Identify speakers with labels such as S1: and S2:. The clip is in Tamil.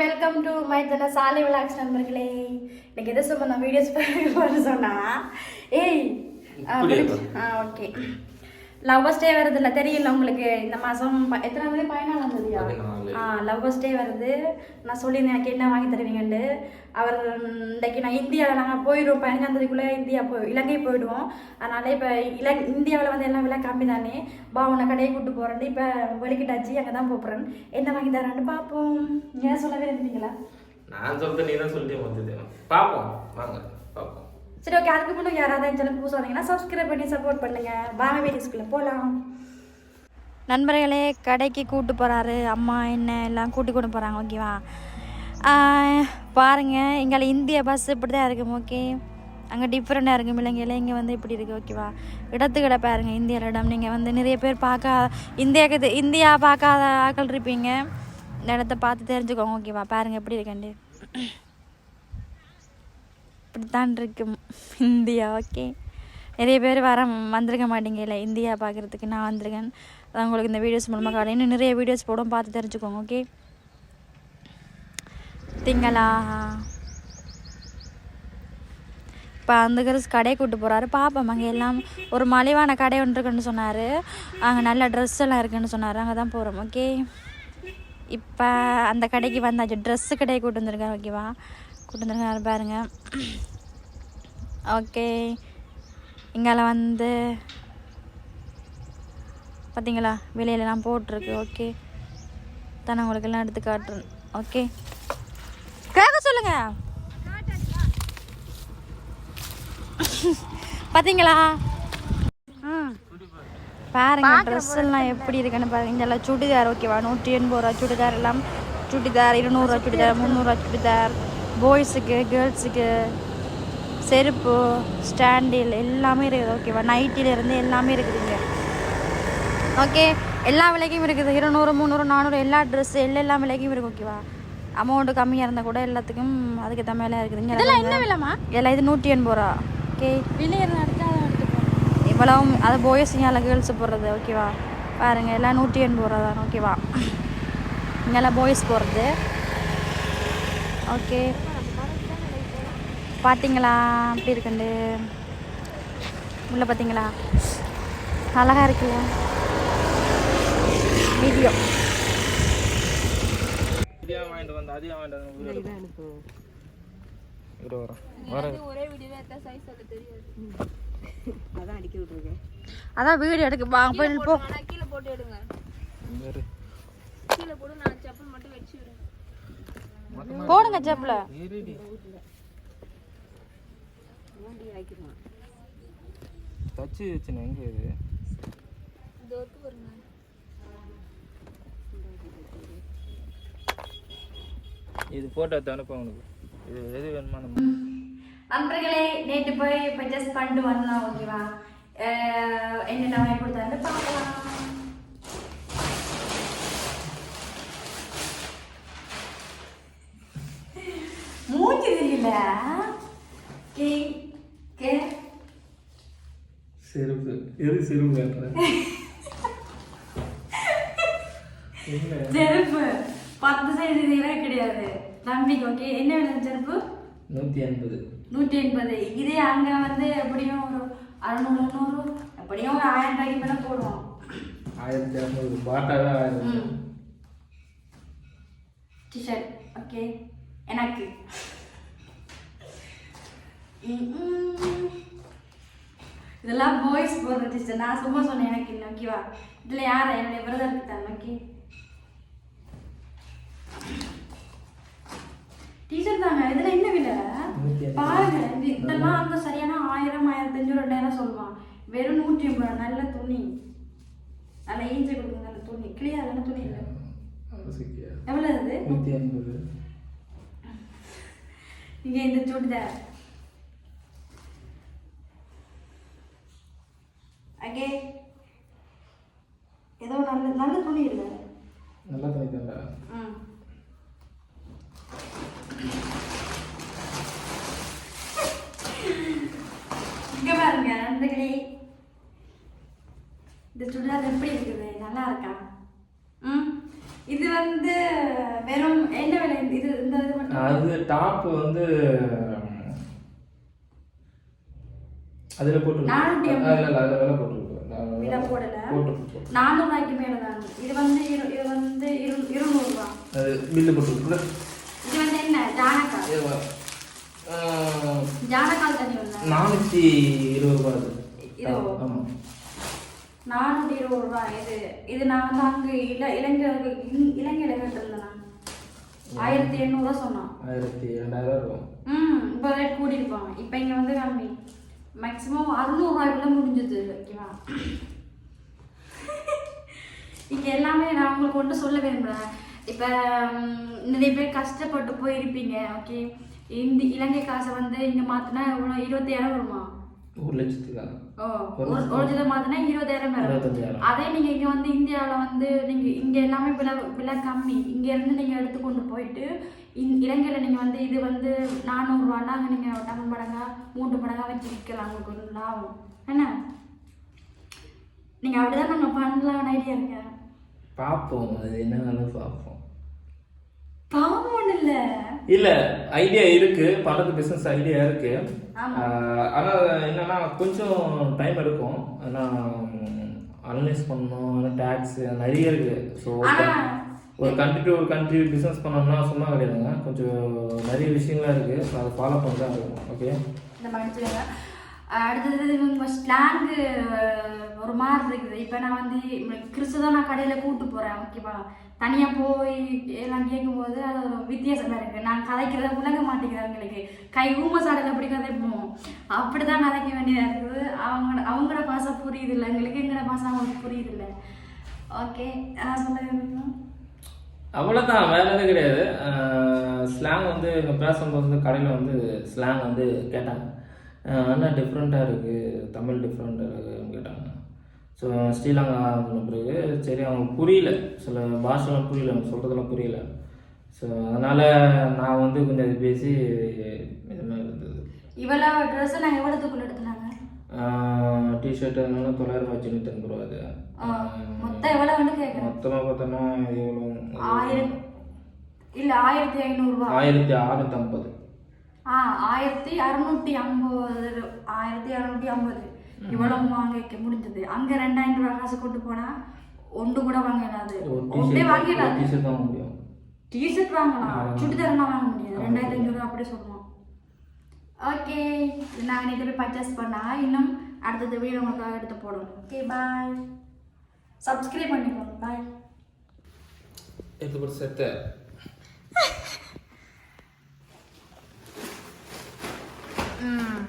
S1: வெல்கம் டு மை தன சாலை விளாக்ஸ் நண்பர்களே. இன்னைக்கு எதை சும்மா நான் வீடியோஸ் பண்ண சொன்னா? ஏய் ஆ ஓகே லவ்வர்ஸ் டே வருது இல்லை தெரியல உங்களுக்கு? இந்த மாதம் எத்தனாம் தேதி பதினாலாம் தேதியா. ஆ லவ்வர்ஸ் டே வருது. நான் சொல்லியிருந்தேன் எனக்கு என்ன வாங்கி தருவீங்கன்ட்டு. அவர் இன்றைக்கு நான் இந்தியாவில் நாங்கள் போயிடுவோம். பதினஞ்சாம் தேதிக்குள்ளே இந்தியா போய் இலங்கை போயிடுவோம். அதனால இப்போ இல இந்தியாவில் வந்து எல்லாம் விலை கம்மி தானே. பா உன்னை கடையை கூட்டு போகிறேன் இப்போ வெளிக்கிட்டாச்சு அங்கே தான் போகிறேன் என்ன வாங்கி தரேன்னு பார்ப்போம் ஏன் சொல்லவே இருந்தீங்களா
S2: நான் சொல்றது நீ தான் சொல்லிட்டே வந்தது பார்ப்போம் வாங்க பார்ப்போம்
S1: சரி ஓகே அதுக்கு முன்னாடி யாராவது என் சேனலுக்கு புதுசாக வந்தீங்கன்னா சப்ஸ்கிரைப் பண்ணி சப்போர்ட் பண்ணுங்கள் வாங்க வீடியோஸ்குள்ளே போகலாம் நண்பர்களே கடைக்கு கூட்டு போகிறாரு அம்மா என்ன எல்லாம் கூட்டி கொண்டு போகிறாங்க ஓகேவா பாருங்கள் எங்களை இந்திய பஸ் இப்படி தான் இருக்கும் ஓகே அங்கே டிஃப்ரெண்ட்டாக இருக்கும் இலங்கையில் இங்கே வந்து இப்படி இருக்குது ஓகேவா இடத்துக்கிட பாருங்க இந்தியாவில் இடம். நீங்கள் வந்து நிறைய பேர் பார்க்க இந்தியாவுக்கு இந்தியா பார்க்காத ஆக்கள் இருப்பீங்க. இந்த இடத்த பார்த்து தெரிஞ்சுக்கோங்க ஓகேவா பாருங்கள் எப்படி இப்படி தான் இருக்கு. இந்தியா ஓகே நிறைய பேர் வர வந்திருக்க மாட்டீங்க இந்தியா பார்க்குறதுக்கு நான் வந்திருக்கேன். அதான் உங்களுக்கு இந்த வீடியோஸ் மூலமாக காட்டுறேன். இன்னும் நிறைய வீடியோஸ் போடும். பார்த்து தெரிஞ்சுக்கோங்க ஓகே திங்களா? இப்போ அந்த கருஸ் கடையை கூட்டு போகிறாரு பார்ப்போம் அங்கே எல்லாம் ஒரு மலிவான கடை ஒன்று இருக்குன்னு சொன்னார். அங்கே நல்ல ட்ரெஸ் எல்லாம் இருக்குன்னு சொன்னார். அங்கே தான் போகிறோம் ஓகே இப்போ அந்த கடைக்கு வந்தாச்சு. ட்ரெஸ்ஸு கடையை கூட்டு வந்திருக்கேன் ஓகேவா கூட்டு வந்திருக்காரு பாருங்க. ஓகே இங்கால வந்து பார்த்தீங்களா வெளியிலலாம் போட்டிருக்கு. ஓகே தான் உங்களுக்கு எல்லாம் எடுத்து காட்டுறேன். ஓகே கேட்க சொல்லுங்க. பார்த்தீங்களா ம் பாருங்க ட்ரெஸ் எல்லாம் எப்படி இருக்குன்னு பாருங்க. இதெல்லாம் சுடிதார் ஓகேவா நூற்றி எண்பது ரூபா சுடிதார் எல்லாம். சுடிதார் இருநூறுவா சுடிதார் முந்நூறுவா சுடிதார். பாய்ஸுக்கு கேர்ள்ஸுக்கு செருப்பு ஸ்டாண்டில் எல்லாமே இருக்குது. ஓகேவா நைட்டில இருந்து எல்லாமே இருக்குதுங்க ஓகே எல்லா விலைக்கும் இருக்குது. இருநூறு முந்நூறு நானூறு எல்லா ட்ரெஸ் எல்லா எல்லா விலைக்கும் இருக்குது. ஓகேவா அமௌண்ட் கம்மியாக இருந்தால் கூட எல்லாத்துக்கும் அதுக்கு தான் மேலே இருக்குதுங்க இதெல்லாம் என்ன விலைமா எல்லாம் இது நூற்றி எண்பது ரூபா. ஓகே இவ்வளவும் அது பாய்ஸ் இங்கே கேர்ள்ஸ் போடுறது. ஓகேவா பாருங்க எல்லாம் நூற்றி எண்பது ரூபா தான். ஓகேவா இங்கெல்லாம் பாய்ஸ் போடுறது. ஓகே பார்த்தீங்களா அப்படி இருக்குண்டு? உள்ள பார்த்தீங்களா அழகா இருக்குல்ல? வீடியோ.
S2: அதிகம் வாங்கிட்டு வந்து அதிகம் வாங்கிட்டு வந்து இரு. வரேன் வரேன்
S1: அதான் வீடியோ எடுக்க வாங்க போய் போ
S2: இரு.
S1: போடுங்க செப்பில்.
S2: தச்சு வச்சுன எங்க இது? இது போட்டோ எடுத்து அனுப்ப உனக்கு. இது எது வேணுமா நம்ம
S1: நண்பர்களே நேற்று போய் பர்ச்சேஸ் பண்ணிட்டு வந்தோம் ஓகேவா என்ன வாங்கி கொடுத்தாரு பார்க்கலாம். மூஞ்சி தெரியல. கே
S2: செருப்பு எது செருப்பு காட்டுறேன்
S1: செருப்பு. பத்து சைடு இதே கிடையாது. நம்பிக்கை ஓகே என்ன வேணும் செருப்பு?
S2: நூற்றி எண்பது
S1: நூற்றி எண்பது இதே அங்கே வந்து எப்படியும் ஒரு அறுநூறு நூறு எப்படியும் ஒரு ஆயிரம் ரூபாய்க்கு மேலே போடுவோம்.
S2: ஆயிரத்தி இரநூறு பாட்டாவே ஆயிரம்
S1: டிஷர்ட் ஓகே எனக்கு. ம். இதெல்லாம் பாய்ஸ் போடுற டிஷர்ட் நான் சும்மா சொன்னேன் எனக்கு இல்லை ஓகேவா இதில் யார் என்னுடைய பிரதருக்கு தான் ஓகே டிஷர்ட் தாங்க இதில் என்ன விலை. பாருங்க இது இதெல்லாம் அந்த சரியான ஆயிரம் ஆயிரத்தஞ்சு ரெண்டாயிரம் சொல்லுவான் வெறும் நூற்றி ஐம்பது நல்ல துணி நல்ல ஈஞ்சு கொடுங்க நல்ல துணி கிளியாதான துணி இல்லை எவ்வளோ இது
S2: நூற்றி எண்பது
S1: இங்கே இந்த சுடிதார் அங்கே ஏதோ நல்ல நல்ல துணி இல்லை.
S2: நல்லா துணி
S1: ம். இங்க பாருங்க நண்பர்களே இந்த சுடிதார் எப்படி இருக்குது? நல்லா இருக்கா? ம். இது வந்து வெறும் என்ன விலை? இது
S2: அது டாப் வந்து அதில் போட்டு இல்லை இல்லை அதில் வேலை போட்டுருக்கு
S1: இதை போடல. நானூறுவாய்க்கு மேலே தான். இது வந்து இரு இது வந்து இரு இருநூறுவா.
S2: பில்லு
S1: இது வந்து என்ன? ஜானக்கா ஜானக்கால் தண்ணி வந்து.
S2: நானூற்றி இருபது ரூபா
S1: இது?
S2: ஆமாம்
S1: நானூற்றி இருபது ரூபா. இது இது நான் வந்து அங்கே இல இலங்கை இலங்கையில கேட்டிருந்தேன் ஆயிரத்தி எண்ணூறுவா சொன்னான்.
S2: ஆயிரத்தி ரெண்டாயிரம் இருக்கும்
S1: ம் இப்போ ரேட் கூட்டியிருப்பாங்க இப்போ இங்கே வந்து கம்மி. மேக்ஸிமம் அறுநூறுவாய்க்குள்ள முடிஞ்சது. ஓகேவா? இங்கே எல்லாமே நான் உங்களுக்கு ஒன்று சொல்ல விரும்புகிறேன் இப்போ நிறைய பேர் கஷ்டப்பட்டு போயிருப்பீங்க ஓகே? இந்த இலங்கை காசை வந்து இங்கே மாற்றினா எவ்வளோ? இருபத்தாயிரம் வருமா?
S2: ஒரு லட்சத்துக்கா
S1: ஓ ஒரு ஒரு லட்சம் மாற்றினா இருபதாயிரம் வரும். அதே நீங்கள் இங்கே வந்து இந்தியாவில் வந்து நீங்கள் இங்கே எல்லாமே விலை விலை கம்மி. இங்கேருந்து நீங்கள் எடுத்து கொண்டு போயிட்டு இந் இலங்கையில் நீங்கள் வந்து இது வந்து நானூறுரூவானா நீங்கள் டபுள் மடங்கா மூன்று மடங்கா வச்சு விற்கலாம். உங்களுக்கு ஒரு லாபம். என்ன? நீங்கள் அப்படிதான் நம்ம பண்ணலாம் ஐடியா இருக்கு?
S2: பார்ப்போம் அது என்னன்னு பார்ப்போம்
S1: பாவம் ஒன்றும் இல்லை.
S2: இல்ல ஐடியா இருக்கு. பண்றது பிசினஸ் ஐடியா இருக்கு.
S1: ஆமா.
S2: ஆஹ் ஆனா என்னன்னா கொஞ்சம் டைம் எடுக்கும். ஆனா அனலைஸ் பண்ணணும். டேக்ஸ் நிறைய இருக்கு. ஸோ ஒரு கண்ட்ரி டு ஒரு கண்ட்ரி பிஸ்னஸ் பண்ணோம்னா சும்மா கிடையாதுங்க. கொஞ்சம் நிறைய விஷயங்கள்லாம் இருக்கு. ஸோ அதை ஃபாலோ பண்ணுறேன் இருக்கும் ஓகே
S1: இந்த மன்னிச்சுக்கோங்க அடுத்தது இவங்க ஸ்லாங்கு ஒரு மாதிரி இருக்குது. இப்போ நான் வந்து கிறிஸ்து தான் நான் கடையில் கூப்பிட்டு போகிறேன் ஓகேவா தனியாக போய் எல்லாம் கேட்கும்போது அது ஒரு வித்தியாசமாக இருக்குது நான் கதைக்கிறத உலக மாட்டேங்குது எங்களுக்கு கை ஊம சாடையில் அப்படி கதைப்போம்? அப்படி தான் கதைக்க வேண்டியதாக இருக்குது. அவங்க அவங்களோட பாசம் புரியுது இல்லை? எங்களுக்கு எங்களோட பாசம் அவங்களுக்கு புரியுது இல்லை? ஓகே நான் சொல்ல
S2: அவ்வளோதான் வேற எதுவும் கிடையாது. ஸ்லாங் வந்து இங்கே பேசும்போது வந்து கடையில் வந்து ஸ்லாங் வந்து கேட்டாங்க. ஆனால் என்ன டிஃப்ரெண்ட்டாக இருக்குது தமிழ் டிஃப்ரெண்ட்டாக இருக்குதுன்னு கேட்டாங்க. ஸோ ஸ்ரீலங்கா சொன்ன பிறகு சரி அவங்களுக்கு புரியல. சில பாஷெலாம் புரியல அவங்க சொல்கிறதெல்லாம் புரியல. ஸோ அதனால் நான் வந்து கொஞ்சம் பேசி இது மாதிரி இருந்தது.
S1: இவ்வளோ ட்ரெஸ்ஸை நான் எவ்வளோத்துக்குள்ள எடுத்துனாங்க?
S2: டிஷர்ட் அதனால தொள்ளாயிரம் ஐம்பது ரூபா அது.
S1: மொத்தம் எவ்வளோ வந்து கேட்குறேன்
S2: மொத்தமாக பார்த்தோன்னா எவ்வளோ
S1: ஆயிரம் இல்லை ஆயிரத்தி ஐநூறுரூவா
S2: ஆயிரத்தி அறுநூத்தி ஐம்பது
S1: ஆ ஆயிரத்தி அறநூற்றி ஐம்பது ஆயிரத்தி அறநூற்றி ஐம்பது இவ்வளவு வாங்க முடிஞ்சது. அங்க ரெண்டாயிரம் ரூபாய் காசு கொண்டு போனா ஒன்று கூட வாங்கலாது ஒன்றே வாங்கலாது
S2: டிஷர்ட் தான் முடியும்.
S1: டிஷர்ட் வாங்கலாம். சுடிதாரெல்லாம் வாங்க முடியாது. ரெண்டாயிரத்தி ஐநூறு அப்படி சொல்லுவோம் ஓகே நாங்கள் நேற்று போய் பர்ச்சேஸ் பண்ணா இன்னும் அடுத்தது வீடியோ உங்களுக்காக எடுத்து போடுவோம் ஓகே பாய் சப்ஸ்கிரைப் பண்ணிக்கோங்க பாய்
S2: எடுத்து போட்டு செத்த
S1: ம்.